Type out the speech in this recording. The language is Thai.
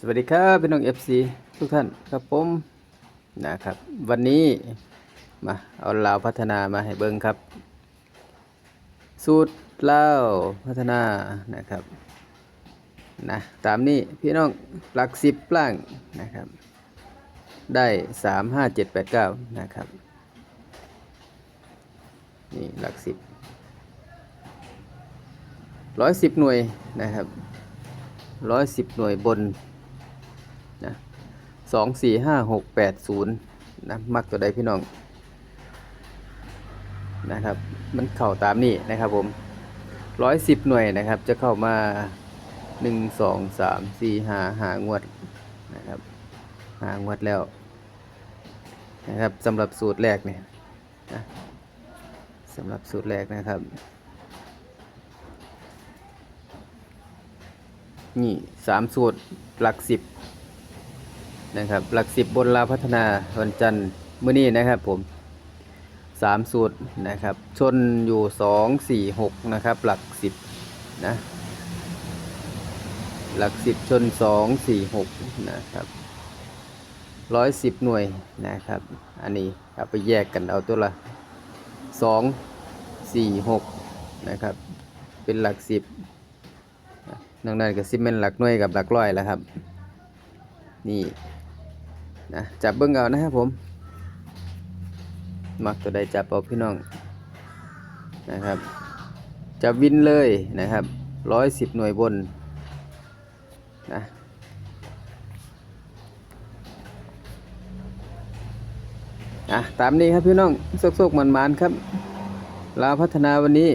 สวัสดีครับพี่น้อง FC ทุกท่านครับผมนะครับ วันนี้มาเอาลาวพัฒนามาให้เบิ่งครับ สูตรลาวพัฒนานะครับนะตามนี้พี่น้องหลักสิบล่างนะครับ ได้สามห้าเจ็ดแปดเก้านะครับนี่หลักสิบร้อยสิบหน่วยนะครับร้อยสิบหน่วยบน สองสี่ห้าหกแปดศูนย์นะมักตัวใดพี่น้องนะครับ มันเข้าตามนี้นะครับผมร้อยสิบหน่วยนะครับ จะเข้ามาหนึ่งสองสามสี่ห้าหางวดนะครับหางวดแล้วนะครับสำหรับสูตรแรกเนี่ยนะสำหรับสูตรแรกนะครับ นี่สามสูตรหลักสิบ นะครับ หลักสิบบนลาพัฒนาวันจันทร์มื้อนี้นะครับผมสามสูตรนะครับ ชนอยู่สองสี่หกนะครับ หลักสิบนะ หลักสิบชนสองสี่หกนะครับร้อยสิบหน่วยนะครับ อันนี้เอาไปแยกกันเอาตัวละสองสี่หกนะครับ เป็นหลักสิบนอกนั้นก็สิเป็นหลักหน่วยกับหลักร้อยแล้วครับ นี่ นะจับเบิ้งเอานะครับผม มักตัวใดจับเอาพี่น้องนะครับจับวินเลยนะครับร้อยสิบหน่วยบนนะอะตามนี้ครับพี่น้องโซกๆมันๆครับลาวพัฒนาวันนี้